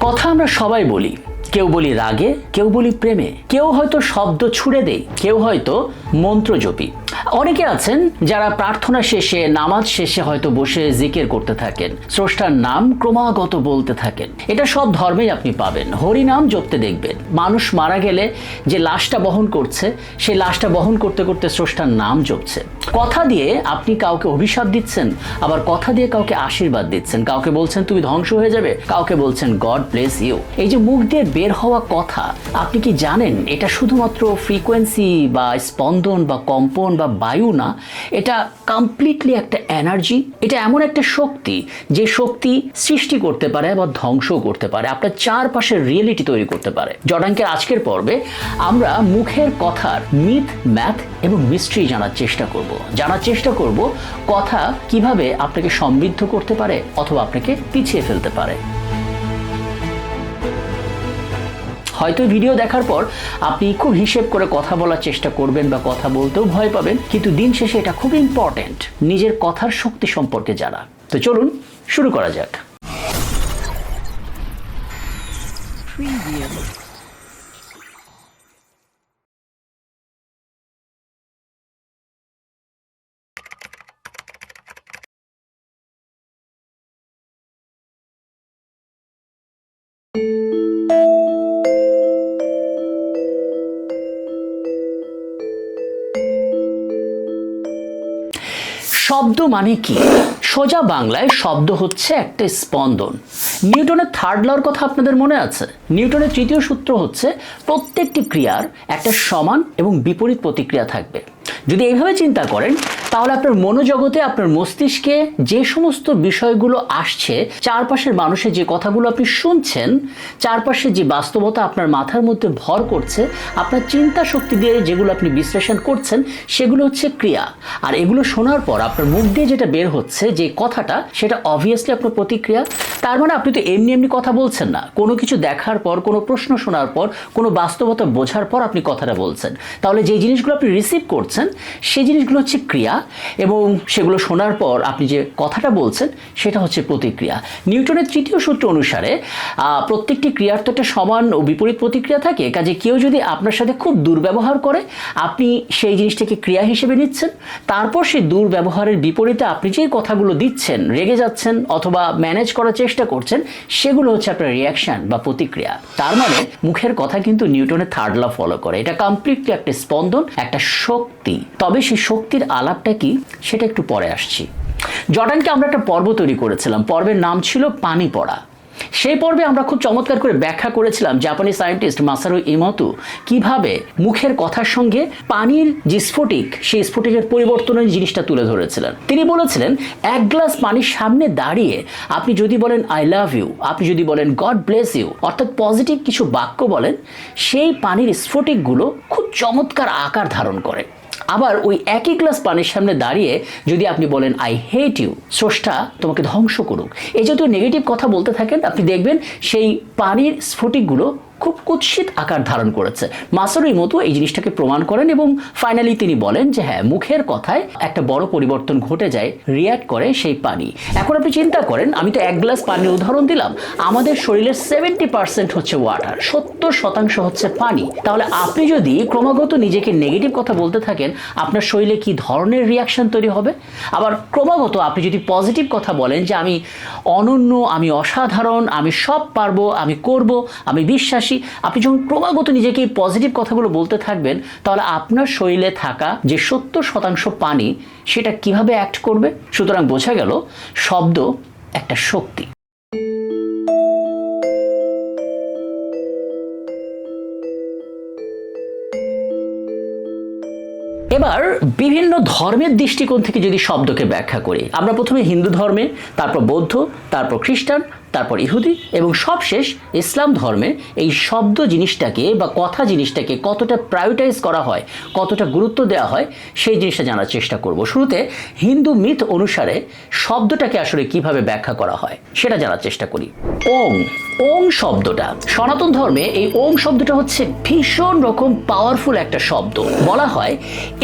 কথা আমরা সবাই বলি। কেউ বলি রাগে, কেউ বলি প্রেমে। কেউ হয়তো শব্দ ছুড়ে দেয়, কেউ হয়তো মন্ত্র জপি অনেকে আছেন যারা প্রার্থনা শেষে, নামাজ শেষে হয়তো বসে জিকের করতে থাকেন। স্রষ্টার নাম ক্রমাগত বলতে থাকেন। এটা সব ধর্মেই আপনি পাবেন। হরি নাম জপতে দেখবেন। মানুষ মারা গেলে যে লাশটা বহন করছে, সেই লাশটা বহন করতে করতে স্রষ্টার নাম জপছে। কথা দিয়ে আপনি কাউকে অভিশাপ দিচ্ছেন, আবার কথা দিয়ে কাউকে আশীর্বাদ দিচ্ছেন। কাউকে বলছেন, তুমি ধ্বংস হয়ে যাবে। কাউকে বলছেন গড ব্লেস ইউ এই যে মুখ দিয়ে বের হওয়া কথা, আপনি কি জানেন? এটা শুধুমাত্র ফ্রিকোয়েন্সি বা স্পন্দন বা কম্পন বা বায়ু না, এটা কমপ্লিটলি একটা এনার্জি এটা এমন একটা শক্তি যে শক্তি সৃষ্টি করতে পারে বা ধ্বংসও করতে পারে, আপনার চারপাশের রিয়েলিটি তৈরি করতে পারে। জর্ডানকের আজকের পর্বে আমরা মুখের কথার মিথ ম্যাথ এবং মিস্ট্রি জানার চেষ্টা করব। জানার চেষ্টা করব কথা কীভাবে আপনাকে সমৃদ্ধ করতে পারে অথবা আপনাকে পিছিয়ে ফেলতে পারে। হয়তো ভিডিও দেখার পর আপনি খুব হিসেব করে কথা বলার চেষ্টা করবেন বা কথা বলতেও ভয় পাবেন, কিন্তু দিন শেষে এটা খুব ইম্পর্ট্যান্ট নিজের কথার শক্তি সম্পর্কে জানা। তো চলুন, শুরু করা যাক। শব্দ মানে কি? সোজা বাংলায় শব্দ হচ্ছে একটা স্পন্দন। নিউটনের থার্ড লর কথা আপনাদের মনে আছে? নিউটনের তৃতীয় সূত্র হচ্ছে প্রত্যেকটি ক্রিয়ার একটা সমান এবং বিপরীত প্রতিক্রিয়া থাকবে। যদি এইভাবে চিন্তা করেন, তাহলে আপনার মনোজগতে আপনার মস্তিষ্কে যে সমস্ত বিষয়গুলো আসছে, চারপাশের মানুষের যে কথাগুলো আপনি শুনছেন চারপাশে যে বাস্তবতা আপনার মাথার মধ্যে ভর করছে, আপনার চিন্তা শক্তি দিয়ে যেগুলো আপনি বিশ্লেষণ করছেন, সেগুলো হচ্ছে ক্রিয়া। আর এগুলো শোনার পর আপনার মুখ দিয়ে যেটা বের হচ্ছে, যে কথাটা, সেটা অবভিয়াসলি আপনার প্রতিক্রিয়া। তার মানে আপনি তো এমনি এমনি কথা বলছেন না। কোনো কিছু দেখার পর, কোনো প্রশ্ন শোনার পর, কোনো বাস্তবতা বোঝার পর আপনি কথাটা বলছেন। তাহলে যে জিনিসগুলো আপনি রিসিভ করছেন সেই জিনিসগুলো হচ্ছে ক্রিয়া এবং সেগুলো শোনার পর আপনি যে কথাটা বলছেন, সেটা হচ্ছে প্রতিক্রিয়া। নিউটনের তৃতীয় সূত্র অনুসারে প্রত্যেকটি ক্রিয়ার তো একটা সমান ও বিপরীত প্রতিক্রিয়া থাকে। কাজে কেউ যদি আপনার সাথে খুব দুর্ব্যবহার করে, আপনি সেই জিনিসটাকে ক্রিয়া হিসেবে নিচ্ছেন, তারপর সেই দুর্ব্যবহারের বিপরীতে আপনি যে কথাগুলো দিচ্ছেন, রেগে যাচ্ছেন অথবা ম্যানেজ করার চেষ্টা করছেন, সেগুলো হচ্ছে আপনার রিয়াকশন বা প্রতিক্রিয়া। তার মানে মুখের কথা কিন্তু নিউটনের থার্ড ল ফলো করে। এটা কমপ্লিটলি একটা স্পন্দন, একটা শক্তি তবে সেই শক্তির আলাপটা কি সেটা একটু পরে আসছি। জর্ডানকে আমরা একটা পর্ব তৈরি করেছিলাম। পর্বের নাম ছিল পানি পড়া। সেই পর্বে আমরা খুব চমৎকার করে ব্যাখ্যা করেছিলাম জাপানি সায়েন্টিস্ট মাসারু ইমতু কীভাবে মুখের কথার সঙ্গে পানির যে স্ফটিক, সেই স্ফটিকের পরিবর্তনের জিনিসটা তুলে ধরেছিলেন। তিনি বলেছিলেন, এক গ্লাস পানির সামনে দাঁড়িয়ে আপনি যদি বলেন, আই লাভ ইউ আপনি যদি বলেন, গড ব্লেস ইউ অর্থাৎ পজিটিভ কিছু বাক্য বলেন, সেই পানির স্ফটিকগুলো খুব চমৎকার আকার ধারণ করে। আবার ওই একই ক্লাস পানির সামনে দাঁড়িয়ে যদি আপনি বলেন আই হেট ইউ স্রষ্টা তোমাকে ধ্বংস করুক। এই জাতীয় নেগেটিভ কথা বলতে থাকেন, আপনি দেখবেন সেই পানির স্ফটিকগুলো খুব কুৎসিত আকার ধারণ করেছে। মাসরই মতো এই জিনিসটাকে প্রমাণ করেন এবং ফাইনালি তিনি বলেন যে হ্যাঁ মুখের কথায় একটা বড় পরিবর্তন ঘটে যায় রিয়াক্ট করে সেই পানি। এখন আপনি চিন্তা করেন, আমি তো এক গ্লাস পানির উদাহরণ দিলাম, আমাদের শরীরের সেভেন্টি পার্সেন্ট হচ্ছে ওয়াটার সত্তর শতাংশ হচ্ছে পানি। তাহলে আপনি যদি ক্রমাগত নিজেকে নেগেটিভ কথা বলতে থাকেন, আপনার শরীরে কি ধরনের রিয়াকশন তৈরি হবে? আবার ক্রমাগত আপনি যদি পজিটিভ কথা বলেন যে আমি অনন্য, আমি অসাধারণ, আমি সব পারব, আমি করব, আমি বিশ্বাসী আপনি যখন ক্রমাগত নিজেকে এই পজিটিভ কথাগুলো বলতে থাকবেন, তাহলে আপনার শরীরে থাকা যে সত্তর শতাংশ পানি, সেটা কীভাবে অ্যাক্ট করবে? সুতরাং বোঝা গেল, শব্দ একটা শক্তি। এবার বিভিন্ন ধর্মের দৃষ্টিকোণ থেকে যদি শব্দকে ব্যাখ্যা করি, আমরা প্রথমে হিন্দু ধর্মে, তারপর বৌদ্ধ, তারপর খ্রিস্টান তারপর ইহুদি এবং সবশেষ ইসলাম ধর্মে এই শব্দ জিনিসটাকে বা কথা জিনিসটাকে কতটা প্রায়োরিটাইজ করা হয়, কতটা গুরুত্ব দেওয়া হয়, সেই জিনিসটা জানার চেষ্টা করব। শুরুতে হিন্দু মিথ অনুসারে শব্দটাকে আসলে কীভাবে ব্যাখ্যা করা হয়, সেটা জানার চেষ্টা করি। ওম ওং শব্দটা। সনাতন ধর্মে এই ওং শব্দটা হচ্ছে ভীষণ রকম পাওয়ারফুল একটা শব্দ। বলা হয়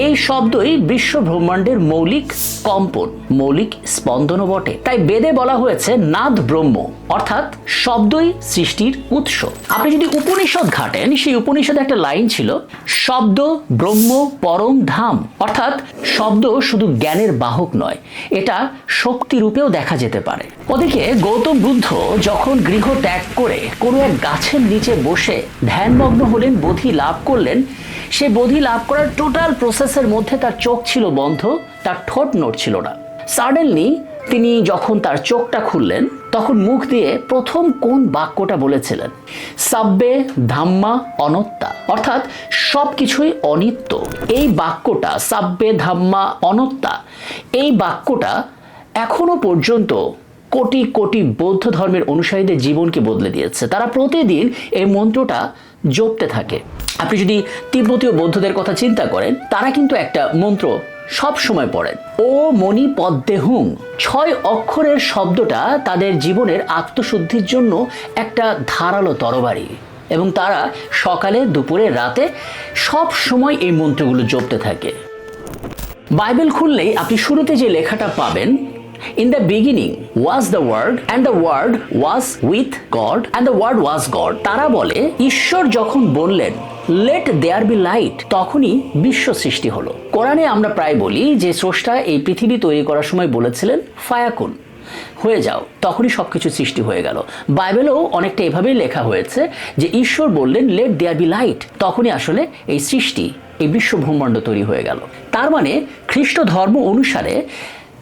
এই শব্দই বিশ্ব ব্রহ্মাণ্ডের মৌলিক কম্পন, মৌলিক স্পন্দনও বটে। তাই বেদে বলা হয়েছে নাদ ব্রহ্ম, অর্থাৎ শব্দই সৃষ্টির উৎস। আপনি যদি উপনিষদ ঘাটেন, সেই উপনিষদে একটা লাইন ছিল, শব্দ ব্রহ্ম পরম ধাম, অর্থাৎ শব্দ শুধু জ্ঞানের বাহক নয়, এটা শক্তি রূপেও দেখা যেতে পারে। ওদিকে গৌতম বুদ্ধ যখন গৃহ ত্যাগ করে কোনো এক গাছের নিচে বসে ধ্যানমগ্ন হলেন, বোধি লাভ করলেন। সে বোধি লাভ করার টোটাল প্রসেসের মধ্যে তার চোখ ছিল বন্ধ, তার ঠোঁট নড়ছিল না। সাডেনলি তিনি যখন তার চোখটা খুললেন, তখন মুখ দিয়ে প্রথম কোন বাক্যটা বলেছিলেন? সাব্বে ধাম্মা অনত্তা। অর্থাৎ সব কিছুই অনিত্য। এই বাক্যটা, সাব্বে ধাম্মা অনত্তা, এই বাক্যটা এখনও পর্যন্ত কোটি কোটি বৌদ্ধ ধর্মের অনুসারীদের জীবনকে বদলে দিয়েছে। তারা প্রতিদিন এই মন্ত্রটা জপতে থাকে। আপনি যদি তিব্বতীয় বৌদ্ধদের কথা চিন্তা করেন, তারা কিন্তু একটা মন্ত্র সব সময় পড়েন। ও মণি পদ্মে হুং ছয় অক্ষরের শব্দটা তাদের জীবনের আত্মশুদ্ধির জন্য একটা ধারালো তরবারি। এবং তারা সকালে, দুপুরে, রাতে সব সময় এই মন্ত্রগুলো জপতে থাকে। বাইবেল খুললেই আপনি শুরুতে যে লেখাটা পাবেন in the beginning was the word and the word was with God and the word was God তারা বলে, ঈশ্বর যখন বললেন লেট দেয়ার বি লাইট তখনই বিশ্ব সৃষ্টি হলো। কোরআনে আমরা প্রায় বলি যে, স্রষ্টা এই পৃথিবী তৈরি করার সময় বলেছিলেন, ফায়াকুন, হয়ে যাও। তখনই সব কিছু সৃষ্টি হয়ে গেল। বাইবেলেও অনেকটা এভাবেই লেখা হয়েছে যে, ঈশ্বর বললেন লেট দেয়ার বি লাইট তখনই আসলে এই সৃষ্টি, এই বিশ্ব ব্রহ্মাণ্ড তৈরি হয়ে গেল। তার মানে খ্রিস্ট ধর্ম অনুসারে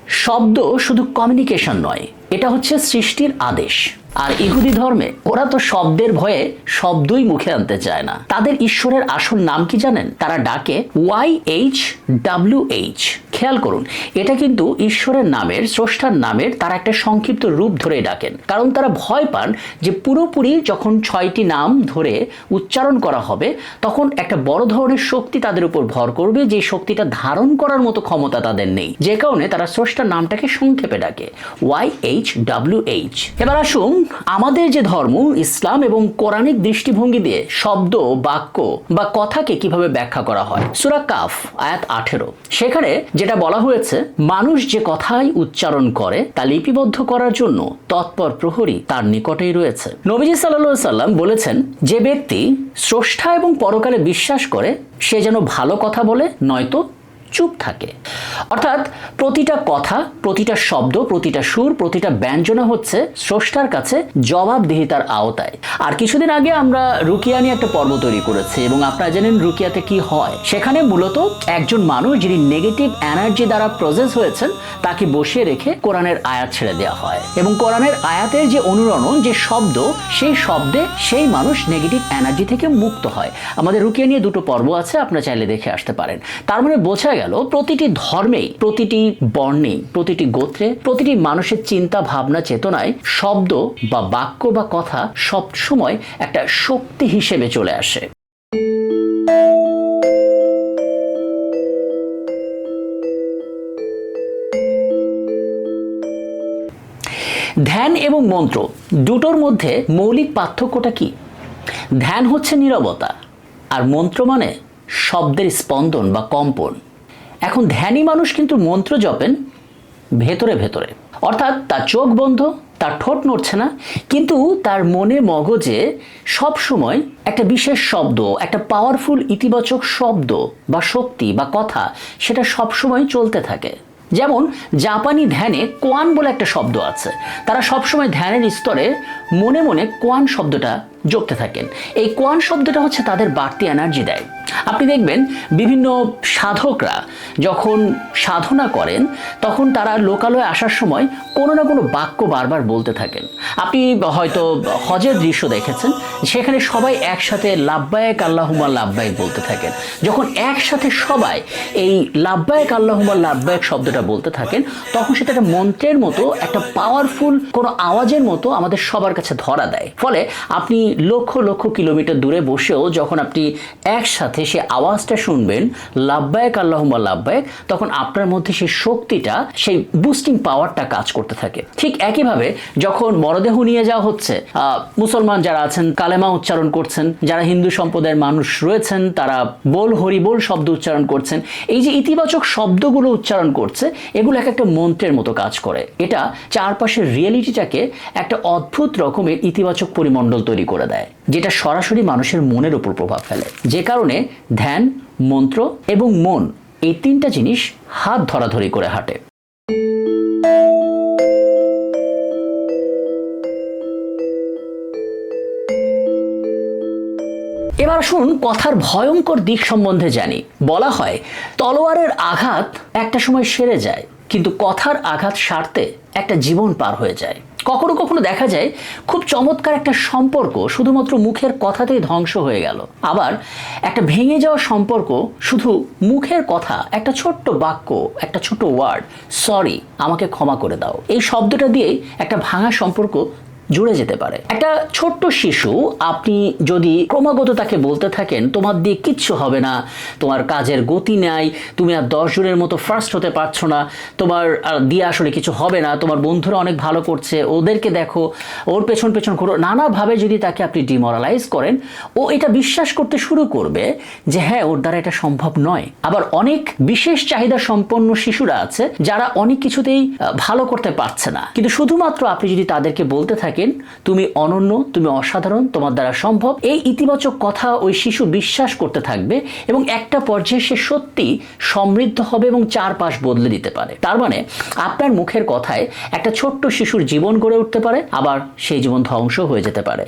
শব্দ শুধু কমিউনিকেশন নয় এটা হচ্ছে সৃষ্টির আদেশ। আর ইহুদি ধর্মে ওরা তো শব্দের ভয়ে শব্দই মুখে আনতে চায় না। তাদের ঈশ্বরের আসল নাম কি জানেন? তারা ডাকে ওয়াই এইচ ডাব্লিউ এইচ খেয়াল করুন, এটা কিন্তু ঈশ্বরের নামের, স্রষ্টার নামের তারা একটা সংক্ষিপ্ত রূপ ধরে ডাকেন। কারণ তারা ভয় পান যে পুরোপুরি যখন ছয়টি নাম ধরে উচ্চারণ করা হবে, তখন একটা বড় ধরনের শক্তি তাদের উপর ভর করবে, যে শক্তিটা ধারণ করার মতো ক্ষমতা তাদের নেই। যে কারণে তারা স্রষ্টার নামটাকে সংক্ষেপে ডাকে। ওয়াই এইচ ডাব্লিউ এইচ এবার আসুন আমাদের যে ধর্ম, ইসলাম এবং কোরআনিক দৃষ্টিভঙ্গি দিয়ে শব্দ, বাক্য বা কথাকে কীভাবে ব্যাখ্যা করা হয়। সুরা কাফ, আয়াত আঠেরো। সেখানে যেটা বলা হয়েছে, মানুষ যে কথাই উচ্চারণ করে তা লিপিবদ্ধ করার জন্য তৎপর প্রহরী তার নিকটেই রয়েছে। নবীজি সাল্লা সাল্লাম বলেছেন, যে ব্যক্তি স্রষ্টা এবং পরকালে বিশ্বাস করে, সে যেন ভালো কথা বলে, নয়তো চুপ থাকে। অর্থাৎ প্রতিটা কথা, প্রতিটা শব্দ, প্রতিটা সুর, প্রতিটা ব্যঞ্জনা হচ্ছে স্রষ্টার কাছে জবাবদিহিতার আওতায়। আর কিছুদিন আগে আমরা রুকিয়া নিয়ে একটা পর্ব তৈরি করেছি এবং আপনারা জানেন রুকিয়াতে কি হয়। সেখানে মূলত একজন মানুষ যিনি নেগেটিভ এনার্জি দ্বারা প্রসেস হয়েছেন, তাকে বসিয়ে রেখে কোরআনের আয়াত ছেড়ে দেওয়া হয়। এবং কোরআনের আয়াতের যে অনুরণন, যে শব্দ সেই শব্দে সেই মানুষ নেগেটিভ এনার্জি থেকে মুক্ত হয়। আমাদের রুকিয়া নিয়ে দুটো পর্ব আছে, আপনারা চাইলে দেখে আসতে পারেন। তার মানে বোঝা গেল, প্রতিটি ধর্মেই, প্রতিটি বর্ণেই, প্রতিটি গোত্রে, প্রতিটি মানুষের চিন্তা, ভাবনা, চেতনায় শব্দ বা বাক্য বা কথা সবসময় একটা শক্তি হিসেবে চলে আসে। ধ্যান এবং মন্ত্র দুটোর মধ্যে মৌলিক পার্থক্যটা কি? ধ্যান হচ্ছে নীরবতা, আর মন্ত্র মানে শব্দের স্পন্দন বা কম্পন। এখন ধ্যানী মানুষ কিন্তু মন্ত্র জপেন ভেতরে ভেতরে। অর্থাৎ তার চোখ বন্ধ, তার ঠোঁট নড়ছে না, কিন্তু তার মনে মগজে সব সময় একটা বিশেষ শব্দ, একটা পাওয়ারফুল ইতিবাচক শব্দ বা শক্তি বা কথা, সেটা সব সময় চলতে থাকে। যেমন জাপানি ধ্যানে কোয়ান বলে একটা শব্দ আছে। তারা সবসময় ধ্যানের স্তরে মনে মনে কোয়ান শব্দটা জপতে থাকেন। এই কোয়ান শব্দটা হচ্ছে তাদের বাড়তি এনার্জি দেয়। আপনি দেখবেন বিভিন্ন সাধকরা যখন সাধনা করেন, তখন তারা লোকালয়ে আসার সময় কোনো না কোনো বাক্য বারবার বলতে থাকেন। আপনি হয়তো হজের দৃশ্য দেখেছেন, সেখানে সবাই একসাথে লাভবায়ক আল্লাহুমা লাভবায়ক বলতে থাকেন। যখন একসাথে সবাই এই লাভবায়ক আল্লাহুমা লাভবায়ক শব্দটা বলতে থাকেন, তখন সেটা একটা মন্ত্রের মতো, একটা পাওয়ারফুল কোনো আওয়াজের মতো আমাদের সবার কাছে ধরা দেয়। ফলে আপনি লক্ষ লক্ষ কিলোমিটার দূরে বসেও যখন আপনি একসাথে সে আওয়াজটা শুনবেন, লাভবায়ক আল্লাহমা লাভবায়ক, তখন আপনার মধ্যে সেই শক্তিটা, সেই বুস্টিং পাওয়ারটা কাজ করতে থাকে। ঠিক একইভাবে যখন মরদেহ নিয়ে যাওয়া হচ্ছে মুসলমান যারা আছেন, কালেমা উচ্চারণ করছেন, যারা হিন্দু সম্প্রদায়ের মানুষ রয়েছেন, তারা বল হরি বল শব্দ উচ্চারণ করছেন, এই যে ইতিবাচক শব্দগুলো উচ্চারণ করছে, এগুলো এক একটা মন্ত্রের মতো কাজ করে। এটা চারপাশের রিয়েলিটিটাকে একটা অদ্ভুত রকমের ইতিবাচক পরিমণ্ডল তৈরি করে। দেয়, যেটা সরাসরি মানুষের মনের উপর প্রভাব ফেলে। যে কারণে ধ্যান, মন্ত্র এবং মন এই তিনটা জিনিস হাত ধরাধরি করে হাঁটে। এবার আসুন কথার ভয়ঙ্কর দিক সম্বন্ধে জানি। বলা হয়, তলোয়ারের আঘাত একটা সময় সেরে যায় কিন্তু কথার আঘাত সারতে একটা জীবন পার হয়ে যায়। কখনো কখনো দেখা যায়, খুব চমৎকার একটা সম্পর্ক শুধুমাত্র মুখের কথাতেই ধ্বংস হয়ে গেল। আবার একটা ভেঙে যাওয়া সম্পর্ক শুধু মুখের কথা, একটা ছোট্ট বাক্য, একটা ছোট ওয়ার্ড সরি আমাকে ক্ষমা করে দাও। এই শব্দটা দিয়ে একটা ভাঙা সম্পর্ক জুড়ে যেতে পারে। একটা ছোট্ট শিশু, আপনি যদি ক্রমাগত তাকে বলতে থাকেন, তোমার দিয়ে কিচ্ছু হবে না, তোমার কাজের গতি নাই, তুমি আর দশ জনের মতো ফার্স্ট হতে পারছ না, তোমার আর দিয়ে আসলে কিছু হবে না, তোমার বন্ধুরা অনেক ভালো করছে, ওদেরকে দেখো, ওর পেছন পেছন করো নানাভাবে যদি তাকে আপনি ডিমোরালাইজ করেন, ও এটা বিশ্বাস করতে শুরু করবে যে হ্যাঁ ওর দ্বারা এটা সম্ভব নয়। আবার অনেক বিশেষ চাহিদা সম্পন্ন শিশুরা আছে, যারা অনেক কিছুতেই ভালো করতে পারছে না। কিন্তু শুধুমাত্র আপনি যদি তাদেরকে বলতে থাকেন তুমি অনন্য, তুমি অসাধারণ, তোমার দ্বারা সম্ভব। এই ইতিবাচক কথা ওই শিশু বিশ্বাস করতে থাকবে এবং একটা পর্যায়ে সে সত্যি সমৃদ্ধ হবে এবং চারপাশ বদলে দিতে পারে। তার মানে আপনার মুখের কথায় একটা ছোট্ট শিশুর জীবন গড়ে উঠতে পারে, আবার সেই জীবন ধ্বংস হয়ে যেতে পারে।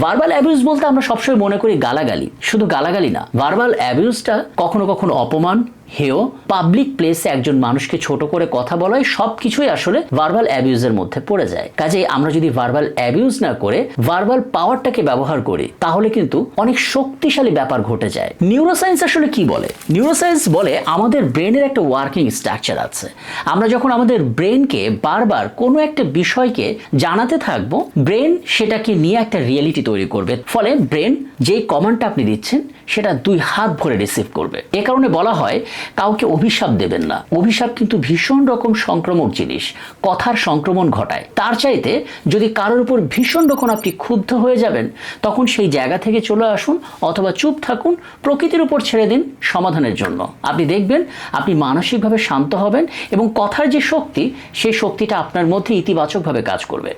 ভার্বাল অ্যাবিউজ বলতে আমরা সবসময় মনে করি গালাগালি। শুধু গালাগালি না ভার্বাল অ্যাবিউজটা কখনো কখনো অপমান হেয় পাবলিক প্লেসে একজন মানুষকে ছোট করে কথা বলায় সব কিছুই আসলে ভার্বাল অ্যাবিউজের মধ্যে পড়ে যায়। কাজেই আমরা যদি ভার্বাল অ্যাবিউজ না করে ভার্বাল পাওয়ারটাকে ব্যবহার করি, তাহলে কিন্তু অনেক শক্তিশালী ব্যাপার ঘটে যায়। নিউরোসায়েন্স আসলে কি বলে? নিউরোসায়েন্স বলে আমাদের ব্রেনের একটা ওয়ার্কিং স্ট্রাকচার আছে। আমরা যখন আমাদের ব্রেনকে বারবার কোনো একটা বিষয়কে জানাতে থাকব ব্রেন সেটাকে নিয়ে একটা রিয়েলিটি তৈরি করবে। ফলে ব্রেন যেই কমান্ডটা আপনি দিচ্ছেন, সেটা দুই হাত ভরে রিসিভ করবে। এ কারণে বলা হয় কাউকে অভিশাপ দেবেন না। অভিশাপ কিন্তু ভীষণ রকম সংক্রমক জিনিস। কথার সংক্রমণ ঘটায়। তার চাইতে যদি কারোর উপর ভীষণ রকম আপনি ক্ষুব্ধ হয়ে যাবেন, তখন সেই জায়গা থেকে চলে আসুন অথবা চুপ থাকুন, প্রকৃতির উপর ছেড়ে দিন সমাধানের জন্য। আপনি দেখবেন, আপনি মানসিকভাবে শান্ত হবেন এবং কথার যে শক্তি, সেই শক্তিটা আপনার মধ্যে ইতিবাচকভাবে কাজ করবে।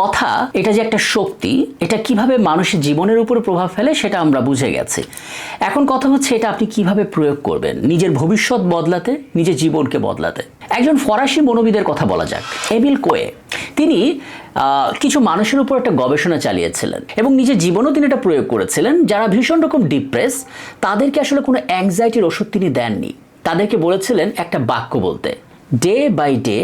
কথা, এটা যে একটা শক্তি, এটা কীভাবে মানুষের জীবনের উপর প্রভাব ফেলে সেটা আমরা বুঝে গেছি। এখন কথা হচ্ছে এটা আপনি কীভাবে প্রয়োগ করবেন? নিজের ভবিষ্যৎ বদলাতে, নিজের জীবনকে বদলাতে। একজন ফরাসি মনোবিদের কথা বলা যাক এবিল কোয়ে। তিনি কিছু মানুষের উপর একটা গবেষণা চালিয়েছিলেন এবং নিজের জীবনেও তিনি এটা প্রয়োগ করেছিলেন। যারা ভীষণ রকম ডিপ্রেস তাদেরকে আসলে কোনো অ্যাংজাইটির ওষুধ তিনি দেননি। তাদেরকে বলেছিলেন একটা বাক্য বলতে day by day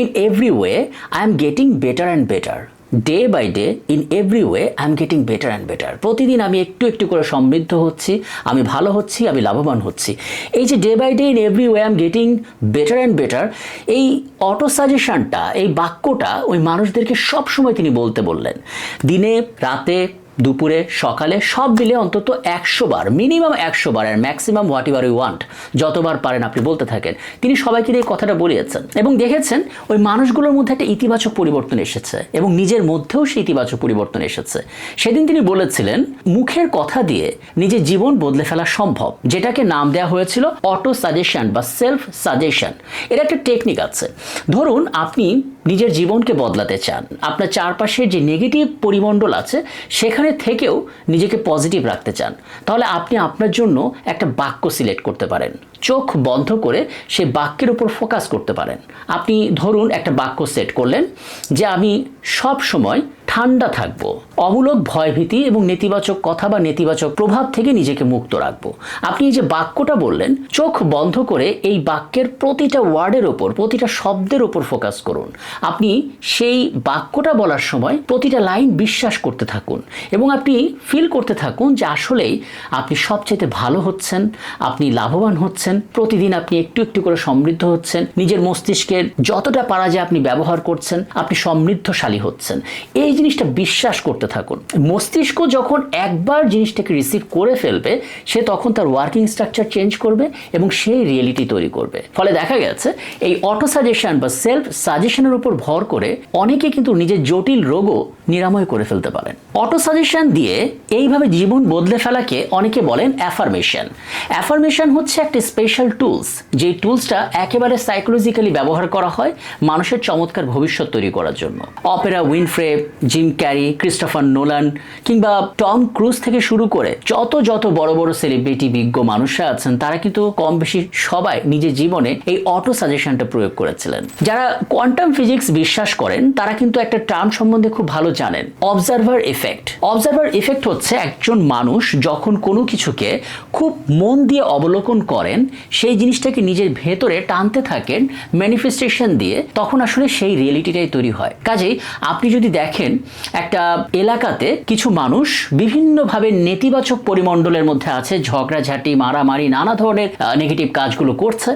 in every way I am getting better and better day by day in every way I am getting better and better প্রতিদিন আমি একটু একটু করে সমৃদ্ধ হচ্ছি, আমি ভালো হচ্ছি, আমি লাভবান হচ্ছি। এই যে day by day in every way I am getting better and better এই অটো সাজেশানটা এই বাক্যটা ওই মানুষদেরকে সবসময় তিনি বলতে বললেন। দিনে, রাতে দুপুরে, সকালে সব মিলে অন্তত একশো বার, মিনিমাম একশো বার আর maximum what you are you want যতবার পারেন আপনি বলতে থাকেন। তিনি সবাইকে এই কথাটা বলিয়েছেন এবং দেখেছেন ওই মানুষগুলোর মধ্যে একটা ইতিবাচক পরিবর্তন এসেছে এবং নিজের মধ্যেও সেই ইতিবাচক পরিবর্তন এসেছে। সেদিন তিনি বলেছিলেন, মুখের কথা দিয়ে নিজের জীবন বদলে ফেলা সম্ভব। যেটাকে নাম দেওয়া হয়েছিল অটো সাজেশন বা সেলফ সাজেশন এর একটা টেকনিক আছে। ধরুন, আপনি নিজের জীবনকে বদলাতে চান। আপনার চারপাশের যে নেগেটিভ পরিমণ্ডল আছে, সেখানে থেকেও নিজেকে পজিটিভ রাখতে চান। তাহলে আপনি আপনার জন্য একটা বাক্য সিলেক্ট করতে পারেন। চোখ বন্ধ করে সে বাক্যের উপর ফোকাস করতে পারেন। আপনি ধরুন একটা বাক্য সেট করলেন যে আমি সব সময় ঠান্ডা থাকব, অমূলক ভয়ভীতি এবং নেতিবাচক কথা বা নেতিবাচক প্রভাব থেকে নিজেকে মুক্ত রাখব। আপনি যে বাক্যটা বললেন, চোখ বন্ধ করে এই বাক্যের প্রতিটা ওয়ার্ডের ওপর প্রতিটা শব্দের ওপর ফোকাস করুন। আপনি সেই বাক্যটা বলার সময় প্রতিটা লাইন বিশ্বাস করতে থাকুন এবং আপনি ফিল করতে থাকুন যে আসলেই আপনি সবচেয়ে ভালো হচ্ছেন, আপনি লাভবান হচ্ছেন প্রতিদিন আপনি একটু একটু করে সমৃদ্ধ হচ্ছেন, নিজের মস্তিষ্কের যতটা পারা যায় আপনি ব্যবহার করছেন, আপনি সমৃদ্ধশালী হচ্ছেন। এই জিনিসটা বিশ্বাস করতে থাকুন। মস্তিষ্ক যখন একবার জিনিসটাকে রিসিভ করে ফেলবে, সে তখন তার ওয়ার্কিং স্ট্রাকচার চেঞ্জ করবে এবং সেই রিয়েলিটি তৈরি করবে। ফলে দেখা গেছে, এই অটো সাজেশন বা সেলফ সাজেশনের উপর ভর করে অনেকে কিন্তু নিজের জটিল রোগও নিরাময় করে ফেলতে পারেন। অটো সাজেশন দিয়ে এইভাবে জীবন বদলে ফেলাকে অনেকে বলেন অ্যাফার্মেশন অ্যাফার্মেশন হচ্ছে একটা স্পেশাল টুলস যে টুলসটা একেবারে সাইকোলজিক্যালি ব্যবহার করা হয় মানুষের চমৎকার ভবিষ্যৎ তৈরি করার জন্য। Oprah Winfrey Jim Carrey Christopher Nolan কিংবা টম ক্রুজ থেকে শুরু করে যত যত বড় বড় সেলিব্রিটি বিজ্ঞ মানুষরা আছেন, তারা কিন্তু কম বেশি সবাই নিজের জীবনে এই অটো সাজেশনটা প্রয়োগ করেছিলেন। যারা কোয়ান্টাম ফিজিক্স বিশ্বাস করেন, তারা কিন্তু একটা টার্ম সম্বন্ধে খুব ভালো জানেন অবজারভার এফেক্ট অবজারভার এফেক্ট হচ্ছে একজন মানুষ যখন কোনো কিছুকে খুব মন দিয়ে অবলোকন করেন সেই জিনিসটাকে নিজের ভেতরে টানতে থাকেন ম্যানিফেস্টেশন দিয়ে, তখন আসলে সেই রিয়েলিটিটাই তৈরি হয়। কাজেই আপনি যদি দেখেন, একটা এলাকাতে কিছু মানুষ বিভিন্নভাবে নেতিবাচক পরিমণ্ডলের মধ্যে আছে, ঝগড়াঝাটি, মারামারি, নানা ধরনের নেগেটিভ কাজগুলো করছে।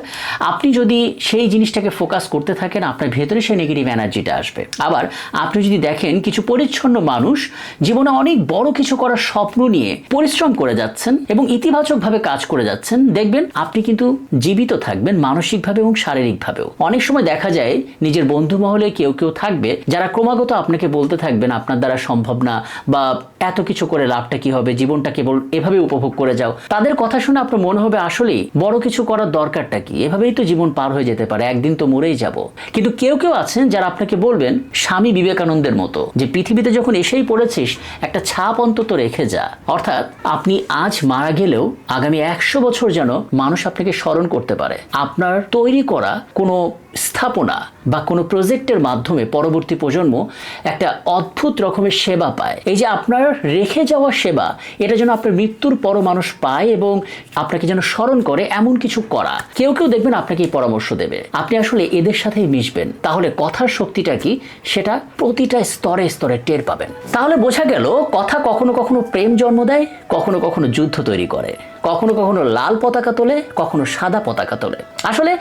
আপনি যদি সেই জিনিসটাকে ফোকাস করতে থাকেন, আপনার ভেতরে সেই নেগেটিভ এনার্জিটা আসবে। আবার আপনি যদি দেখেন, কিছু পরিচ্ছন্ন মানুষ জীবনে অনেক বড় কিছু করার স্বপ্ন নিয়ে পরিশ্রম করে যাচ্ছেন এবং ইতিবাচকভাবে কাজ করে যাচ্ছেন, দেখবেন আপনি কিন্তু জীবিত থাকবেন মানসিকভাবে এবং শারীরিকভাবেও। অনেক সময় দেখা যায় নিজের বন্ধু মহলে কেউ কেউ থাকবে যারা ক্রমাগত আপনাকে বলতে থাকবেন আপনার দ্বারা সম্ভব না বা এত কিছু করে লাভটা কি হবে? জীবনটা কেবল এভাবে উপভোগ করে যাও। তাদের কথা শুনে আপনার মনে হবে আসলেই বড় কিছু করার দরকারটা কি? এভাবেই তো জীবন পার হয়ে যেতে পারে, একদিন তো মরেই যাব। কিন্তু কেউ কেউ আছেন যারা আপনাকে বলবেন স্বামী বিবেকানন্দের মতো, যে পৃথিবীতে যখন এসেই পড়েছিস, একটা ছাপ অন্তত রেখে যা। অর্থাৎ আপনি আজ মারা গেলেও আগামী একশো বছর যেন মানুষ আপনাকে স্মরণ করতে পারে। আপনার তৈরি করা কোনো স্থাপনা বা কোনো প্রজেক্টের মাধ্যমে পরবর্তী প্রজন্ম একটা অদ্ভুত রকমের সেবা পায়। এই যে আপনার রেখে যাওয়া সেবা, এটা যেন আপনার মৃত্যুর পর মানুষ পায় এবং আপনাকে যেন স্মরণ করে এমন কিছু করা। কেউ কেউ দেখবেন আপনাকে পরামর্শ দেবে। আপনি আসলে এদের সাথেই মিশবেন। তাহলে কথার শক্তিটা কি? সেটা প্রতিটা স্তরে স্তরে টের পাবেন। তাহলে বোঝা গেল, কথা কখনো কখনো প্রেম জন্ম দেয়, কখনো কখনো যুদ্ধ তৈরি করে। কখনো কখনো লাল পতাকা তোলে, কখনো সাদা পতাকা তোলে। আসলে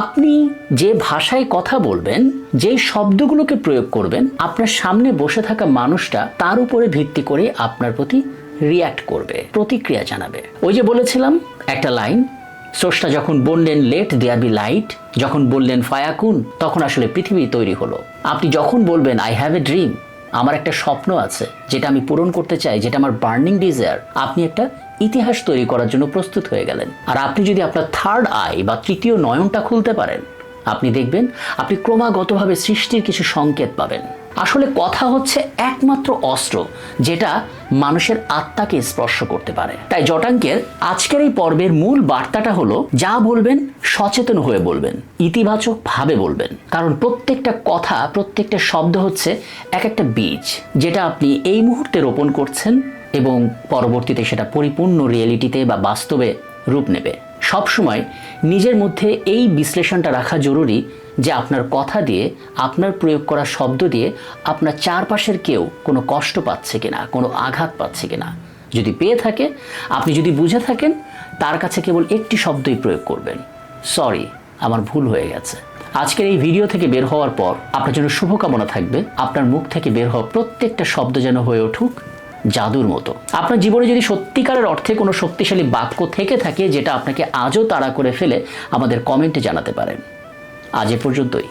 আপনি যে ভাষায় কথা বলবেন, যেই শব্দগুলোকে প্রয়োগ করবেন, আপনার সামনে বসে থাকা মানুষটা তার উপরে ভিত্তি করে আপনার প্রতি রিয়্যাক্ট করবে, প্রতিক্রিয়া জানাবে। ওই যে বলেছিলাম একটা লাইন স্রষ্টা যখন বললেন লেট দেয়ার বি লাইট যখন বললেন ফায়াকুন তখন আসলে পৃথিবী তৈরি হলো। আপনি যখন বলবেন আই হ্যাভ এ ড্রিম আমার একটা স্বপ্ন আছে, যেটা আমি পূরণ করতে চাই, যেটা আমার বার্নিং ডিজায়ার আপনি একটা ইতিহাস তৈরি করার জন্য প্রস্তুত হয়ে গেলেন। আর আপনি যদি আপনার থার্ড আই বা তৃতীয় নয়নটা খুলতে পারেন, আপনি দেখবেন আপনি ক্রমাগতভাবে সৃষ্টির কিছু সংকেত পাবেন। আসলে কথা হচ্ছে একমাত্র অস্ত্র যেটা মানুষের আত্মাকে স্পর্শ করতে পারে। তাই জটাঙ্কের আজকের এই পর্বের মূল বার্তাটা হলো, যা বলবেন সচেতন হয়ে বলবেন, ইতিবাচক ভাবে বলবেন। কারণ প্রত্যেকটা কথা, প্রত্যেকটা শব্দ হচ্ছে এক একটা বীজ, যেটা আপনি এই মুহূর্তে রোপণ করছেন এবং পরবর্তীতে সেটা পরিপূর্ণ রিয়েলিটিতে বা বাস্তবে রূপ নেবে। সবসময় নিজের মধ্যে এই বিশ্লেষণটা রাখা জরুরি যে আপনার কথা দিয়ে, আপনার প্রয়োগ করা শব্দ দিয়ে আপনার চারপাশের কেউ কোনো কষ্ট পাচ্ছে কিনা, কোনো আঘাত পাচ্ছে কিনা। যদি পেয়ে থাকে, আপনি যদি বুঝে থাকেন, তার কাছে কেবল একটি শব্দই প্রয়োগ করবেন। সরি, আমার ভুল হয়ে গেছে। আজকের এই ভিডিও থেকে বের হওয়ার পর আপনার জন্য শুভকামনা থাকবে। আপনার মুখ থেকে বের হওয়া প্রত্যেকটা শব্দ যেন হয়ে উঠুক। জাদুর মতো। আপনার জীবনে যদি সত্যিকারের অর্থে কোনো শক্তিশালী বাক্য থেকে থাকে, যেটা আপনাকে আজও তাড়া করে ফেলে, আমাদের কমেন্টে জানাতে পারেন। আজ এ পর্যন্তই।